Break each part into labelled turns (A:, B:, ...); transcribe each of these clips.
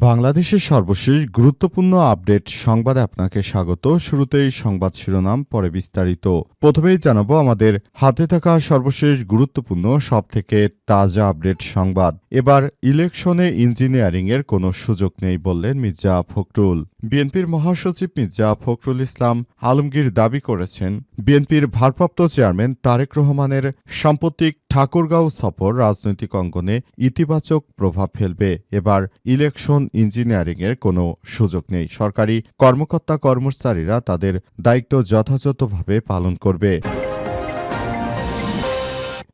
A: বাংলাদেশের সর্বশেষ গুরুত্বপূর্ণ আপডেট সংবাদে আপনাকে স্বাগত। শুরুতেই সংবাদ শিরোনাম, পরে বিস্তারিত। প্রথমেই জানাব আমাদের হাতে থাকা সর্বশেষ গুরুত্বপূর্ণ সব থেকে তাজা আপডেট সংবাদ। এবার ইলেকশনে ইঞ্জিনিয়ারিং এর কোনো সুযোগ নেই বললেন মির্জা ফখরুল। বিএনপির মহাসচিব মির্জা ফখরুল ইসলাম আলমগীর দাবি করেছেন বিএনপির ভারপ্রাপ্ত চেয়ারম্যান তারেক রহমানের সাম্প্রতিক ঠাকুরগাঁও সফর রাজনৈতিক অঙ্গনে ইতিবাচক প্রভাব ফেলবে। এবার ইলেকশন ইঞ্জিনিয়ারিংয়ের কোনো সুযোগ নেই। সরকারি কর্মকর্তা কর্মচারীরা তাদের দায়িত্ব যথাযথভাবে পালন করবে।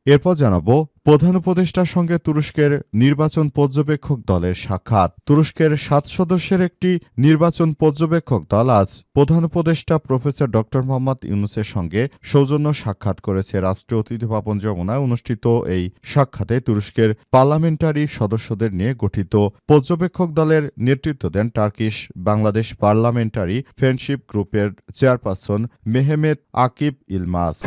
A: এরপর জানাব, প্রধান উপদেষ্টার সঙ্গে তুরস্কের নির্বাচন পর্যবেক্ষক দলের সাক্ষাৎ। তুরস্কের সাত সদস্যের একটি নির্বাচন পর্যবেক্ষক দল আজ প্রধান উপদেষ্টা প্রফেসর ড মোহাম্মদ ইউনুসের সঙ্গে সৌজন্য সাক্ষাৎ করেছে। রাষ্ট্রীয় অতিথি ভবন যমুনায় অনুষ্ঠিত এই সাক্ষাতে তুরস্কের পার্লামেন্টারি সদস্যদের নিয়ে গঠিত পর্যবেক্ষক দলের নেতৃত্ব দেন টার্কিশ বাংলাদেশ পার্লামেন্টারি ফ্রেন্ডশিপ গ্রুপের চেয়ারপারসন মেহমেদ আকিব ইলমাস।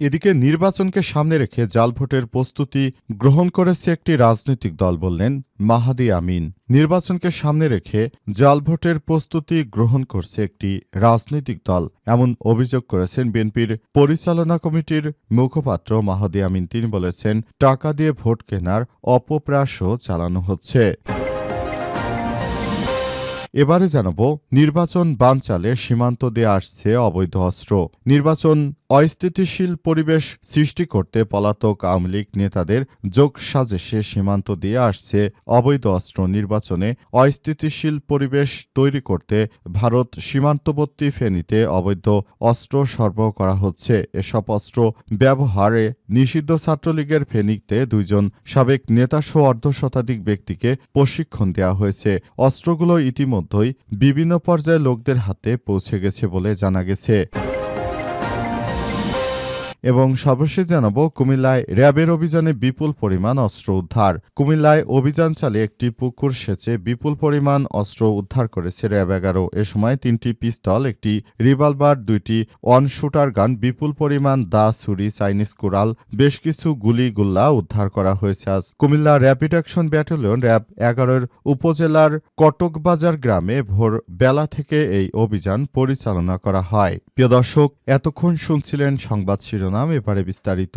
A: এদিকে নির্বাচনকে সামনে রেখে জাল ভোটের প্রস্তুতি গ্রহণ করেছে একটি রাজনৈতিক দল বললেন মাহাদি আমিন। নির্বাচনকে সামনে রেখে জাল ভোটের প্রস্তুতি গ্রহণ করছে একটি রাজনৈতিক দল, এমন অভিযোগ করেছেন বিএনপির পরিচালনা কমিটির মুখপাত্র মাহাদি আমিন। তিনি বলেছেন, টাকা দিয়ে ভোট কেনার অপপ্রাসও চালানো হচ্ছে। এবারে জানাব, নির্বাচন বানচালে সীমান্ত দিয়ে আসছে অবৈধ অস্ত্র। নির্বাচন অস্থিতিশীল পরিবেশ সৃষ্টি করতে পলাতক আওয়ামী লীগ নেতাদের যোগ সাজেশে সীমান্ত দিয়ে আসছে অবৈধ অস্ত্র। নির্বাচনে অস্থিতিশীল পরিবেশ তৈরি করতে ভারত সীমান্তবর্তী ফেনীতে অবৈধ অস্ত্র সরবরাহ করা হচ্ছে। এসব অস্ত্র ব্যবহারে নিষিদ্ধ ছাত্রলীগের ফেনিকতে দুইজন সাবেক নেতা নেতাসহ অর্ধশতাধিক ব্যক্তিকে প্রশিক্ষণ দেওয়া হয়েছে। অস্ত্রগুলো ইতিমধ্যেই বিভিন্ন পর্যায়ে লোকদের হাতে পৌঁছে গেছে বলে জানা গেছে। এবং সর্বশেষ জানাব, কুমিল্লায় র্যাবের অভিযানে বিপুল পরিমাণ অস্ত্র উদ্ধার। কুমিল্লায় অভিযান চালিয়ে একটি পুকুর সেচে বিপুল পরিমাণ অস্ত্র উদ্ধার করেছে র্যাব এগারো। এ সময় তিনটি পিস্তল, একটি রিভলভার, দুইটি ওয়ান শুটার গান, বিপুল পরিমাণ দা ছুরি, চাইনিজ কুড়াল, বেশ কিছু গুলি গুল্লা উদ্ধার করা হয়েছে আজ। Comilla rapid action battalion RAB এগারোর উপজেলার কটকবাজার গ্রামে ভোর বেলা থেকে এই অভিযান পরিচালনা করা হয়। প্রিয় দর্শক, এতক্ষণ শুনছিলেন সংবাদ শিরোনাম। এবারে বিস্তারিত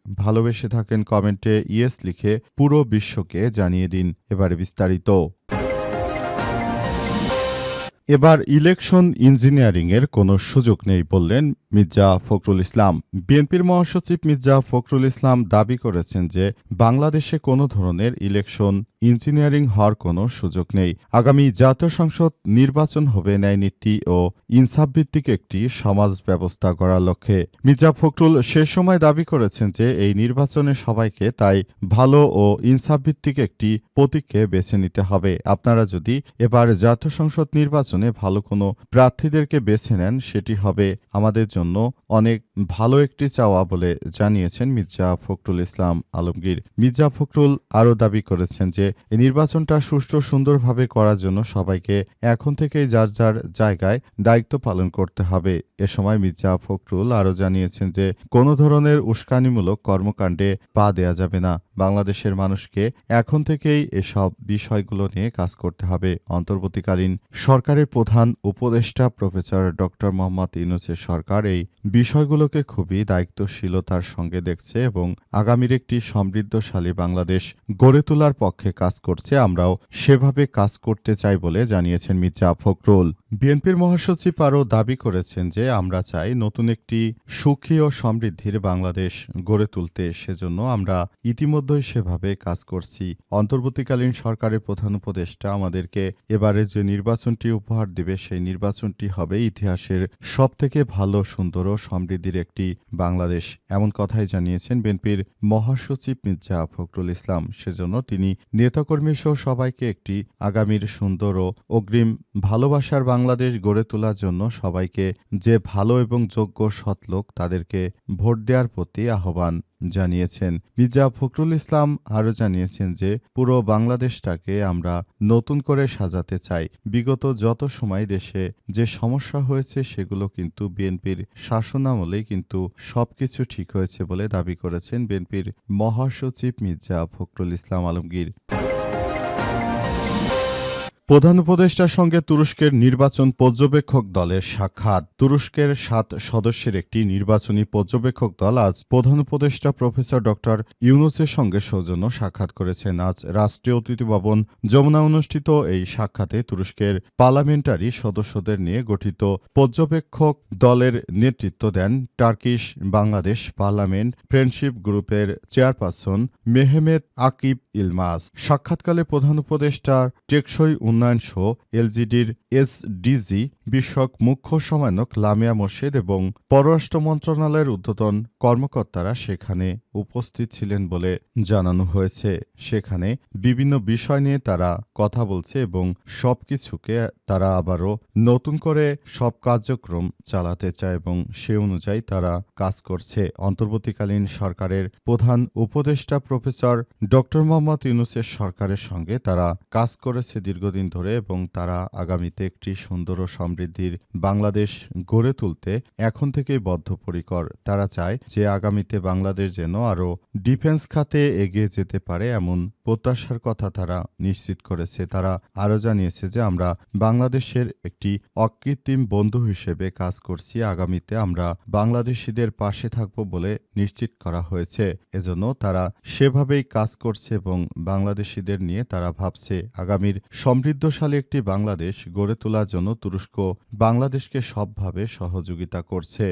A: ভালোবেসে থাকেন কমেন্টে ইয়েস লিখে পুরো বিশ্বকে জানিয়ে দিন এবারে বিস্তারিত। এবার ইলেকশন ইঞ্জিনিয়ারিং এর কোনো সুযোগ নেই বললেন মির্জা ফখরুল ইসলাম। বিএনপির মহাসচিব মির্জা ফখরুল ইসলাম দাবি করেছেন যে বাংলাদেশে কোনো ধরনের ইলেকশন ইঞ্জিনিয়ারিং হওয়ার কোনো সুযোগ নেই। আগামী জাতীয় সংসদ নির্বাচন হবে ন্যায়নীতি ও ইনসাফভিত্তিক একটি সমাজ ব্যবস্থা গড়ার লক্ষ্যে। মির্জা ফখরুল সে সময় দাবি করেছেন যে এই নির্বাচনে সবাইকে তাই ভালো ও ইনসাফভিত্তিক একটি প্রতীককে বেছে নিতে হবে। আপনারা যদি এবার জাতীয় সংসদ নির্বাচনে ভালো কোনো প্রার্থীদেরকে বেছে নেন, সেটি হবে আমাদের জন্য অনেক ভালো একটি চাওয়া বলে জানিয়েছেন মির্জা ফখরুল ইসলাম আলমগীর। মির্জা ফখরুল আরও দাবি করেছেন যে এই নির্বাচনটা সুষ্ঠু সুন্দরভাবে করার জন্য সবাইকে এখন থেকেই যার যার জায়গায় দায়িত্ব পালন করতে হবে। এ সময় মির্জা ফখরুল আরও জানিয়েছেন যে, কোনো ধরনের উস্কানিমূলক কর্মকাণ্ডে পা দেয়া যাবে না। বাংলাদেশের মানুষকে এখন থেকেই এসব বিষয়গুলো নিয়ে কাজ করতে হবে। অন্তর্বর্তীকালীন সরকারের প্রধান উপদেষ্টা প্রফেসর ডক্টর মোহাম্মদ ইউনুসের সরকার এই বিষয়গুলোকে খুবই দায়িত্বশীলতার সঙ্গে দেখছে এবং আগামীর একটি সমৃদ্ধশালী বাংলাদেশ গড়ে তোলার পক্ষে কাজ করছে, আমরাও সেভাবে কাজ করতে চাই বলে জানিয়েছেন মির্জা ফখরুল। বিএনপির মহাসচিব আরও দাবি করেছেন যে, আমরা চাই নতুন একটি সুখী ও সমৃদ্ধির বাংলাদেশ গড়ে তুলতে। সেজন্য আমরা ইতিমধ্যেই সেভাবে কাজ করছি। অন্তর্বর্তীকালীন সরকারের প্রধান উপদেষ্টা আমাদেরকে এবারে যে নির্বাচনটি উপহার দেবে, সেই নির্বাচনটি হবে ইতিহাসের সবথেকে ভালো, সুন্দর ও সমৃদ্ধির একটি বাংলাদেশ, এমন কথাই জানিয়েছেন বিএনপির মহাসচিব মির্জা ফখরুল ইসলাম। সেজন্য তিনি নেতাকর্মী সহ সবাইকে একটি আগামীর সুন্দর ও অগ্রিম ভালোবাসার বাংলাদেশ গড়ে তোলার জন্য সবাইকে যে ভালো এবং যোগ্য সৎলোক তাদেরকে ভোট দেওয়ার প্রতি আহ্বান। জানিয়েছেন। মির্জা ফখরুল ইসলাম আরও জানিয়েছেন যে, পুরো বাংলাদেশটাকে আমরা নতুন করে সাজাতে চাই। বিগত যত সময় দেশে যে সমস্যা হয়েছে সেগুলো কিন্তু বিএনপির শাসনামলেই কিন্তু সবকিছু ঠিক হয়েছে বলে দাবি করেছেন বিএনপির মহাসচিব মির্জা ফখরুল ইসলাম আলমগীর। প্রধান উপদেষ্টার সঙ্গে তুরস্কের নির্বাচন পর্যবেক্ষক দলের সাক্ষাৎ। তুরস্কের সাত সদস্যের একটি নির্বাচনী পর্যবেক্ষক দল আজ প্রধান উপদেষ্টা প্রফেসর ডক্টর ইউনুসের সঙ্গে সৌজন্য সাক্ষাৎ করেছেন। আজ রাষ্ট্রীয় অতিথি ভবন যমুনা অনুষ্ঠিত এই সাক্ষাতে তুরস্কের পার্লামেন্টারি সদস্যদের নিয়ে গঠিত পর্যবেক্ষক দলের নেতৃত্ব দেন টার্কিশ বাংলাদেশ পার্লামেন্ট ফ্রেন্ডশিপ গ্রুপের চেয়ারপারসন মেহমেদ আকিব ইলমাস। সাক্ষাৎকালে প্রধান উপদেষ্টা টেকসই উন্নয়ন সহ এলজিডির এসডিজি বিষয়ক মুখ্য সমন্বয়ক লামিয়া মোর্শেদ এবং পররাষ্ট্র মন্ত্রণালয়ের ঊর্ধ্বতন কর্মকর্তারা সেখানে উপস্থিত ছিলেন বলে জানানো হয়েছে। সেখানে বিভিন্ন বিষয় নিয়ে তারা কথা বলছে এবং সবকিছুকে তারা আবারও নতুন করে সব কার্যক্রম চালাতে চায় এবং সে অনুযায়ী তারা কাজ করছে। অন্তর্বর্তীকালীন সরকারের প্রধান উপদেষ্টা প্রফেসর ডক্টর মোহাম্মদ ইউনুসের সরকারের সঙ্গে তারা কাজ করেছে দীর্ঘদিন ধরে এবং তারা আগামীতে একটি সুন্দর ও সমৃদ্ধির বাংলাদেশ গড়ে তুলতে এখন থেকেই বদ্ধপরিকর। তারা চায় যে আগামীতে বাংলাদেশ যেন আরও ডিফেন্স খাতে এগিয়ে যেতে পারে এমন প্রত্যাশার কথা তারা নিশ্চিত করেছে। তারা আরও জানিয়েছে যে, আমরা বাংলাদেশের একটি অকৃত্রিম বন্ধু হিসেবে কাজ করছি। আগামীতে আমরা বাংলাদেশিদের পাশে থাকব বলে নিশ্চিত করা হয়েছে। এজন্য তারা সেভাবেই কাজ করছে এবং বাংলাদেশিদের নিয়ে তারা ভাবছে, আগামীর সমৃদ্ধশালী একটি বাংলাদেশ গড়ে তোলার জন্য তুরস্ক বাংলাদেশকে সবভাবে সহযোগিতা করছে।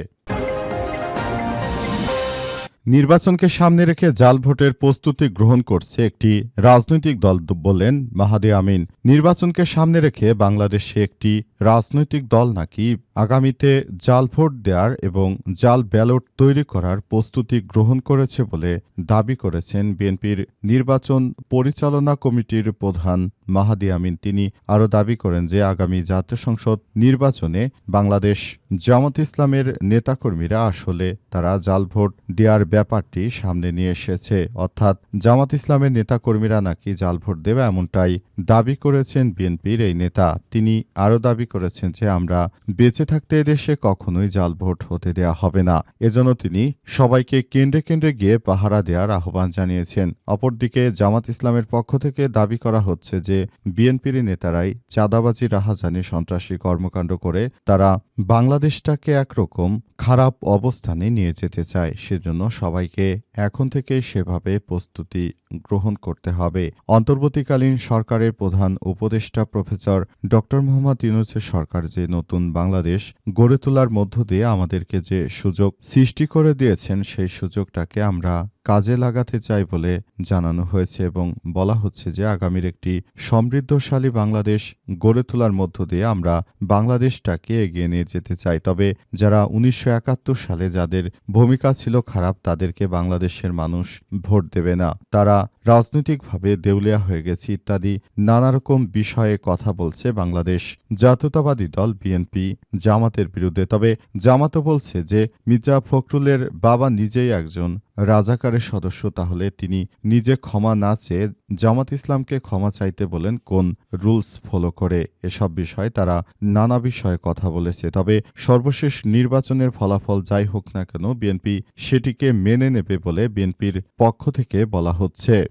A: নির্বাচনকে সামনে রেখে জাল ভোটের প্রস্তুতি গ্রহণ করছে একটি রাজনৈতিক দল বললেন মাহাদি আমিন। নির্বাচনকে সামনে রেখে বাংলাদেশে একটি রাজনৈতিক দল নাকি আগামীতে জাল ভোট দেওয়ার এবং জাল ব্যালট তৈরি করার প্রস্তুতি গ্রহণ করেছে বলে দাবি করেছেন বিএনপির নির্বাচন পরিচালনা কমিটির প্রধান মাহাদি আমিন। তিনি আরও দাবি করেন যে আগামী জাতীয় সংসদ নির্বাচনে বাংলাদেশ জামাত ইসলামের নেতাকর্মীরা আসলে তারা জাল ভোট দেওয়ার ব্যাপারটি সামনে নিয়ে এসেছে। অর্থাৎ জামাত ইসলামের নেতাকর্মীরা নাকি জাল ভোট দেবে এমনটাই দাবি করেছেন বিএনপির এই নেতা। তিনি আরও দাবি করেছেন যে আমরা বেঁচে থাকতে এদেশে কখনোই জাল ভোট হতে দেয়া হবে না। এজন্য তিনি সবাইকে কেন্দ্রে কেন্দ্রে গিয়ে পাহারা দেওয়ার আহ্বান জানিয়েছেন। অপরদিকে জামাত ইসলামের পক্ষ থেকে দাবি করা হচ্ছে যে বিএনপির নেতারাই চাঁদাবাজি, রাহাজানি, সন্ত্রাসী কর্মকাণ্ড করে তারা বাংলাদেশটাকে একরকম খারাপ অবস্থানে নিয়ে যেতে চায়। সেজন্য সবাইকে এখন থেকে সেভাবে প্রস্তুতি গ্রহণ করতে হবে। অন্তর্বর্তীকালীন সরকারের প্রধান উপদেষ্টা প্রফেসর ড. মোহাম্মদ ইউনুসের সরকার যে নতুন বাংলাদেশ গড়ে তোলার মধ্য দিয়ে আমাদেরকে যে সুযোগ সৃষ্টি করে দিয়েছেন, সেই সুযোগটাকে আমরা কাজে লাগাতে চাই বলে জানানো হয়েছে এবং বলা হচ্ছে যে আগামীর একটি সমৃদ্ধশালী বাংলাদেশ গড়ে তোলার মধ্য দিয়ে আমরা বাংলাদেশটাকে এগিয়ে নিয়ে যেতে চাই। তবে যারা উনিশশো একাত্তর সালে যাদের ভূমিকা ছিল খারাপ, তাদেরকে বাংলাদেশের মানুষ ভোট দেবে না। তারা রাজনৈতিকভাবে দেউলিয়া হয়ে গেছে ইত্যাদি নানা রকম বিষয়ে কথা বলছে বাংলাদেশ জাতীয়তাবাদী দল বিএনপি জামাতের বিরুদ্ধে। তবে জামাতও বলছে যে, মির্জা ফখরুলের বাবা নিজেই একজন রাজাকারের সদস্য, তাহলে তিনি নিজে ক্ষমা না চেয়ে জামাত ইসলামকে ক্ষমা চাইতে বলেন কোন রুলস ফলো করে? এসব বিষয়ে তারা নানা বিষয়ে কথা বলেছে। তবে সর্বশেষ নির্বাচনের ফলাফল যাই হোক না কেন, বিএনপি সেটিকে মেনে নেবে বলে বিএনপির পক্ষ থেকে বলা হচ্ছে।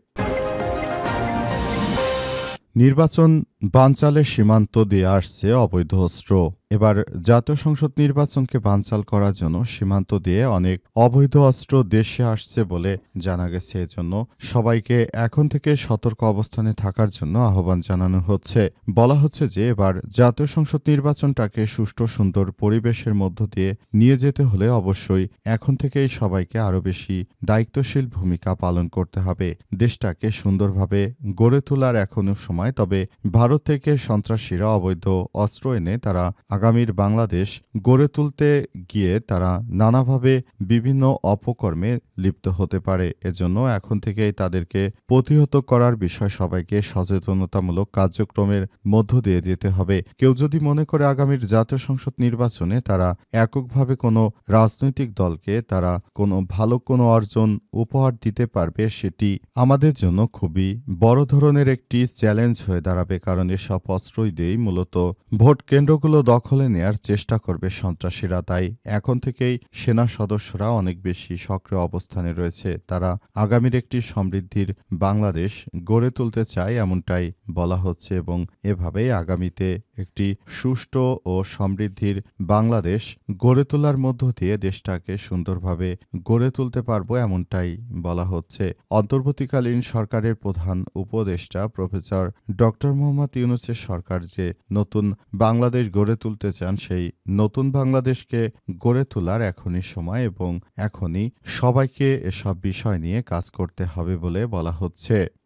A: নির্বাচন বানচালে সীমান্ত দিয়ে আসছে অবৈধ অস্ত্র। এবার জাতীয় সংসদ নির্বাচনকে বানচাল করার জন্য সীমান্ত দিয়ে অনেক অবৈধ অস্ত্র দেশে আসছে বলে জানা গেছে। এজন্য সবাইকে এখন থেকে সতর্ক অবস্থানে থাকার জন্য আহ্বান জানানো হচ্ছে। বলা হচ্ছে যে এবার জাতীয় সংসদ নির্বাচনটাকে সুষ্ঠু, সুন্দর পরিবেশের মধ্য দিয়ে নিয়ে যেতে হলে অবশ্যই এখন থেকেই সবাইকে আরও বেশি দায়িত্বশীল ভূমিকা পালন করতে হবে। দেশটাকে সুন্দরভাবে গড়ে তোলার এখনও সময়, তবে ভারত ভারত থেকে সন্ত্রাসীরা অবৈধ অস্ত্র এনে তারা আগামীর বাংলাদেশ গড়ে তুলতে গিয়ে তারা নানাভাবে বিভিন্ন অপকর্মে লিপ্ত হতে পারে। এজন্য এখন থেকেই তাদেরকে প্রতিহত করার বিষয় সবাইকে সচেতনতামূলক কার্যক্রমের মধ্য দিয়ে যেতে হবে। কেউ যদি মনে করে আগামীর জাতীয় সংসদ নির্বাচনে তারা এককভাবে কোনো রাজনৈতিক দলকে তারা কোনো ভালো কোনো অর্জন উপহার দিতে পারবে, সেটি আমাদের জন্য খুবই বড় ধরনের একটি চ্যালেঞ্জ হয়ে দাঁড়াবে। কারণ এসব অস্ত্রই দিয়েই মূলত ভোট কেন্দ্রগুলো দখলে নেয়ার চেষ্টা করবে সন্ত্রাসীরা। তাই এখন থেকেই সেনা সদস্যরা অনেক বেশি সক্রিয় অবস্থানে রয়েছে। তারা আগামীর একটি সমৃদ্ধির বাংলাদেশ গড়ে তুলতে চায় এমনটাই বলা হচ্ছে এবং এভাবেই আগামীতে একটি সুষ্ঠু ও সমৃদ্ধির বাংলাদেশ গড়ে তোলার মধ্য দিয়ে দেশটাকে সুন্দরভাবে গড়ে তুলতে পারব এমনটাই বলা হচ্ছে। অন্তর্বর্তীকালীন সরকারের প্রধান উপদেষ্টা প্রফেসর ডক্টর মোহাম্মদ ইউনুসের সরকার যে নতুন বাংলাদেশ গড়ে তুলতে চান, সেই নতুন বাংলাদেশকে গড়ে তোলার এখনই সময় এবং এখনই সবাইকে এসব বিষয় নিয়ে কাজ করতে হবে বলে বলা হচ্ছে।